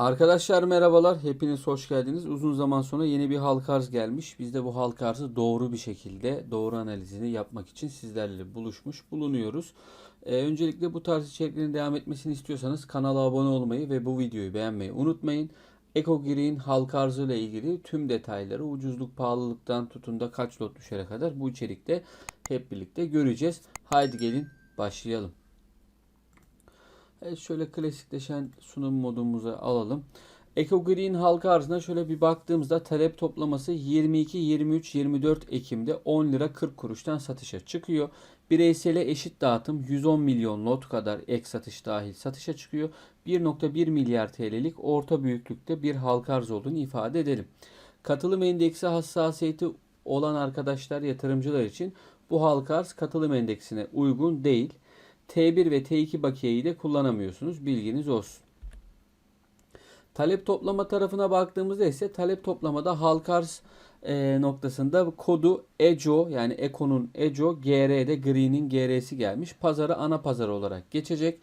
Arkadaşlar merhabalar. Hepiniz hoş geldiniz. Uzun zaman sonra yeni bir halka arz gelmiş. Biz de bu halka arzı doğru bir şekilde doğru analizini yapmak için sizlerle buluşmuş bulunuyoruz. Ee, öncelikle bu tarz içeriklerin devam etmesini istiyorsanız kanala abone olmayı ve bu videoyu beğenmeyi unutmayın. EcoGreen halka arzı ile ilgili tüm detayları ucuzluk pahalılıktan tutun da kaç lot düşere kadar bu içerikte hep birlikte göreceğiz. Haydi gelin başlayalım. Evet şöyle klasikleşen sunum modumuza alalım. Eco Green halka arzına şöyle bir baktığımızda talep toplaması 22, 23, 24 Ekim'de 10 lira 40 kuruştan satışa çıkıyor. Bireysele eşit dağıtım 110 milyon lot kadar ek satış dahil satışa çıkıyor. 1.1 milyar TL'lik orta büyüklükte bir halka arz olduğunu ifade edelim. Katılım endeksi hassasiyeti olan arkadaşlar yatırımcılar için bu halka arz katılım endeksine uygun değil. T1 ve T2 bakiyeyi de kullanamıyorsunuz. Bilginiz olsun. Talep toplama tarafına baktığımızda ise talep toplamada halka arz e, noktasında kodu ECO yani Eco'nun ECO GR'de Green'in GR'si gelmiş. Pazara ana pazar olarak geçecek.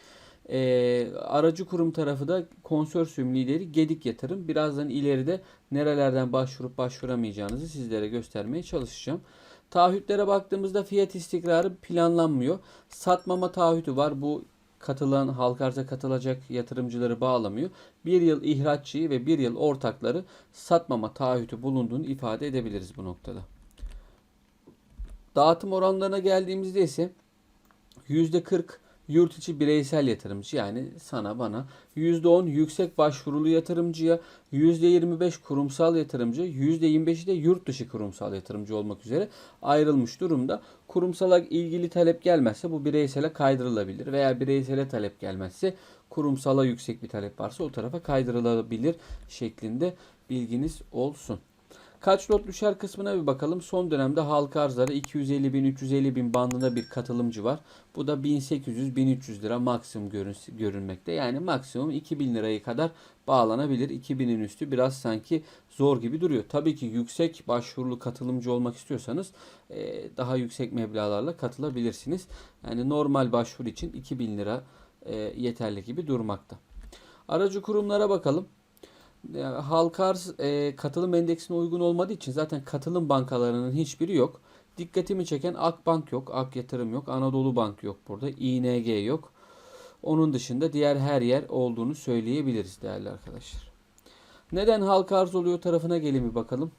E, aracı kurum tarafı da konsorsiyum lideri Gedik Yatırım. Birazdan ileride nerelerden başvurup başvuramayacağınızı sizlere göstermeye çalışacağım. Taahhütlere baktığımızda fiyat istikrarı planlanmıyor. Satmama taahhütü var. Bu katılan halka arza katılacak yatırımcıları bağlamıyor. Bir yıl ihraççıyı ve bir yıl ortakları satmama taahhütü bulunduğunu ifade edebiliriz bu noktada. Dağıtım oranlarına geldiğimizde ise %40 yurt içi bireysel yatırımcı yani sana bana %10 yüksek başvurulu yatırımcıya %25 kurumsal yatırımcı %25'i de yurt dışı kurumsal yatırımcı olmak üzere ayrılmış durumda. Kurumsala ilgili talep gelmezse bu bireysele kaydırılabilir veya bireysele talep gelmezse kurumsala yüksek bir talep varsa o tarafa kaydırılabilir şeklinde bilginiz olsun. Kaç lot düşer kısmına bir bakalım. Son dönemde halka arzlara 250 bin 350 bin bandında bir katılımcı var. Bu da 1800-1300 lira maksimum görün, görünmekte. Yani maksimum 2000 lirayı kadar bağlanabilir. 2000'in üstü biraz sanki zor gibi duruyor. Tabii ki yüksek başvurulu katılımcı olmak istiyorsanız e, daha yüksek meblağlarla katılabilirsiniz. Yani normal başvuru için 2000 lira e, yeterli gibi durmakta. Aracı kurumlara bakalım. Halka arz e, katılım endeksine uygun olmadığı için zaten katılım bankalarının hiçbiri yok. Dikkatimi çeken Akbank yok, Ak Yatırım yok, Anadolu Bank yok burada, ING yok. Onun dışında diğer her yer olduğunu söyleyebiliriz değerli arkadaşlar. Neden halka arz oluyor tarafına gelin bir bakalım.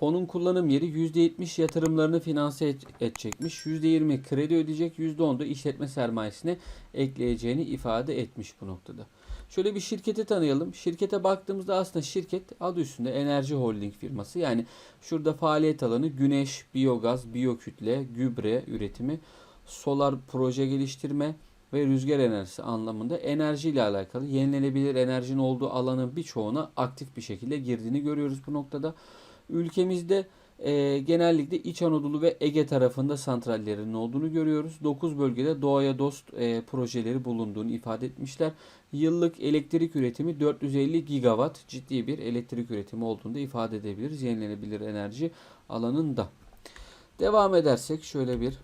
Fonun kullanım yeri %70 yatırımlarını finanse edecekmiş. %20 kredi ödeyecek, %10 da işletme sermayesine ekleyeceğini ifade etmiş bu noktada. Şöyle bir şirketi tanıyalım. Şirkete baktığımızda aslında şirket adı üstünde enerji holding firması. Yani şurada faaliyet alanı güneş, biyogaz, biyokütle, gübre üretimi, solar proje geliştirme ve rüzgar enerjisi anlamında enerji ile alakalı yenilenebilir enerjinin olduğu alanın birçoğuna aktif bir şekilde girdiğini görüyoruz bu noktada. Ülkemizde e, genellikle İç Anadolu ve Ege tarafında santrallerinin olduğunu görüyoruz. 9 bölgede doğaya dost e, projeleri bulunduğunu ifade etmişler. Yıllık elektrik üretimi 450 gigawatt ciddi bir elektrik üretimi olduğunu da ifade edebiliriz. Yenilenebilir enerji alanında. Devam edersek şöyle bir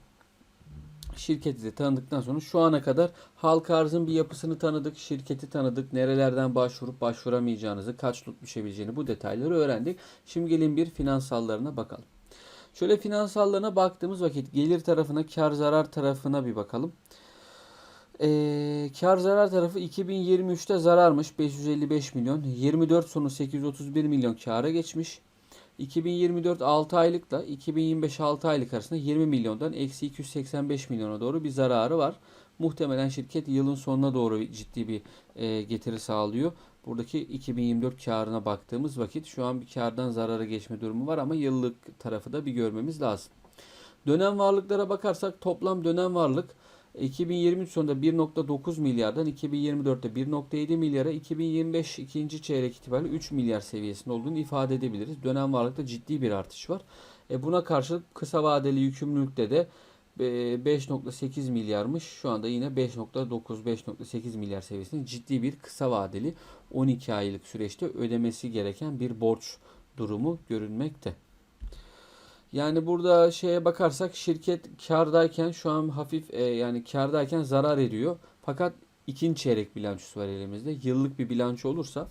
şirketi tanıdıktan sonra şu ana kadar halka arzın bir yapısını tanıdık, şirketi tanıdık, nerelerden başvurup başvuramayacağınızı, kaç lot düşebileceğini bu detayları öğrendik. Şimdi gelin bir finansallarına bakalım. Şöyle finansallarına baktığımız vakit gelir tarafına, kar zarar tarafına bir bakalım. Ee, kar zarar tarafı 2023'te zararmış 555 milyon. 24 sonu 831 milyon kara geçmiş. 2024 6 aylıkla 2025 6 aylık arasında 20 milyondan eksi 285 milyona doğru bir zararı var. Muhtemelen şirket yılın sonuna doğru ciddi bir e, getiri sağlıyor. Buradaki 2024 karına baktığımız vakit şu an bir kardan zarara geçme durumu var ama yıllık tarafı da bir görmemiz lazım. Dönem varlıklara bakarsak toplam dönem varlık 2023 sonunda 1.9 milyardan 2024'te 1.7 milyara 2025 ikinci çeyrek itibariyle 3 milyar seviyesinde olduğunu ifade edebiliriz. Dönem varlıkta ciddi bir artış var. E buna karşılık kısa vadeli yükümlülükte de 5.8 milyarmış. Şu anda yine 5.9-5.8 milyar seviyesinde ciddi bir kısa vadeli 12 aylık süreçte ödemesi gereken bir borç durumu görünmekte. Yani burada şeye bakarsak şirket kardayken şu an hafif e, yani kardayken zarar ediyor. Fakat ikinci çeyrek bilançosu var elimizde. Yıllık bir bilanço olursa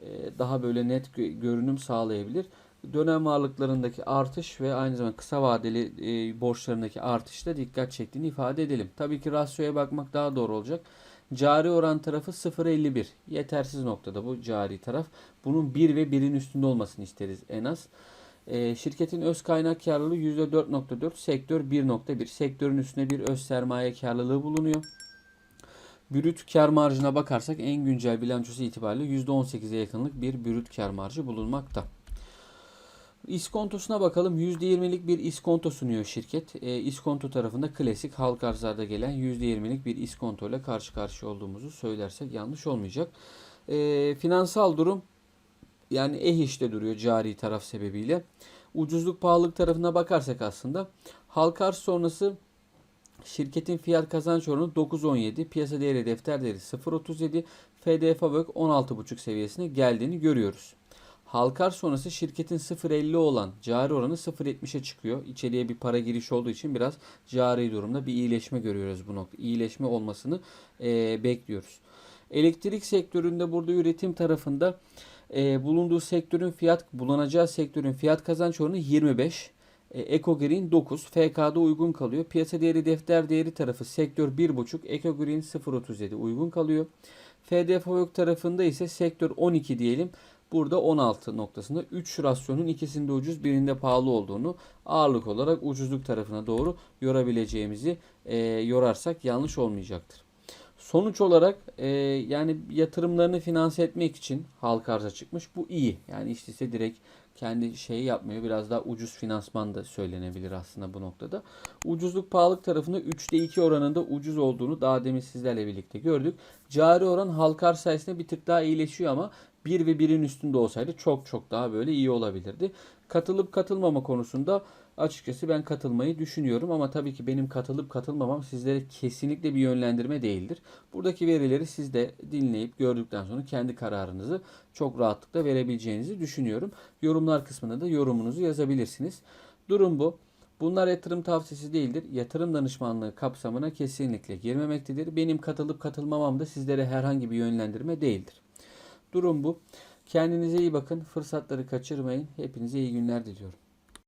e, daha böyle net gö- görünüm sağlayabilir. Dönem varlıklarındaki artış ve aynı zamanda kısa vadeli e, borçlarındaki artış da dikkat çektiğini ifade edelim. Tabii ki rasyoya bakmak daha doğru olacak. Cari oran tarafı 0.51. Yetersiz noktada bu cari taraf. Bunun 1 ve 1'in üstünde olmasını isteriz en az. E, şirketin öz kaynak karlılığı %4.4, sektör 1.1. Sektörün üstünde bir öz sermaye karlılığı bulunuyor. Brüt kar marjına bakarsak en güncel bilançosu itibariyle %18'e yakınlık bir brüt kar marjı bulunmakta. İskontosuna bakalım. %20'lik bir iskonto sunuyor şirket. E, iskonto tarafında klasik halk arzlarda gelen %20'lik bir iskonto ile karşı karşıya olduğumuzu söylersek yanlış olmayacak. E, finansal durum yani eh işte duruyor cari taraf sebebiyle. Ucuzluk pahalılık tarafına bakarsak aslında halk arz sonrası Şirketin fiyat kazanç oranı 9.17, piyasa değeri defter değeri 0.37, FDF VÖK 16.5 seviyesine geldiğini görüyoruz. Halkar sonrası şirketin 0.50 olan cari oranı 0.70'e çıkıyor. İçeriye bir para girişi olduğu için biraz cari durumda bir iyileşme görüyoruz bu nokta. İyileşme olmasını eee, bekliyoruz. Elektrik sektöründe burada üretim tarafında eee, bulunduğu sektörün fiyat bulunacağı sektörün fiyat kazanç oranı 25. E, Ecogreen 9. FK'da uygun kalıyor. Piyasa değeri defter değeri tarafı sektör 1.5. Ecogreen 0.37 uygun kalıyor. FDF yok tarafında ise sektör 12 diyelim. Burada 16 noktasında 3 rasyonun ikisinde ucuz birinde pahalı olduğunu ağırlık olarak ucuzluk tarafına doğru yorabileceğimizi e, yorarsak yanlış olmayacaktır. Sonuç olarak e, yani yatırımlarını finanse etmek için halka arza çıkmış. Bu iyi. Yani işte ise direkt kendi şeyi yapmıyor. Biraz daha ucuz finansman da söylenebilir aslında bu noktada. Ucuzluk pahalılık tarafında 3'te 2 oranında ucuz olduğunu daha demin sizlerle birlikte gördük. Cari oran halka arz sayesinde bir tık daha iyileşiyor ama 1 ve 1'in üstünde olsaydı çok çok daha böyle iyi olabilirdi. Katılıp katılmama konusunda açıkçası ben katılmayı düşünüyorum ama tabii ki benim katılıp katılmamam sizlere kesinlikle bir yönlendirme değildir. Buradaki verileri siz de dinleyip gördükten sonra kendi kararınızı çok rahatlıkla verebileceğinizi düşünüyorum. Yorumlar kısmına da yorumunuzu yazabilirsiniz. Durum bu. Bunlar yatırım tavsiyesi değildir. Yatırım danışmanlığı kapsamına kesinlikle girmemektedir. Benim katılıp katılmamam da sizlere herhangi bir yönlendirme değildir. Durum bu. Kendinize iyi bakın. Fırsatları kaçırmayın. Hepinize iyi günler diliyorum.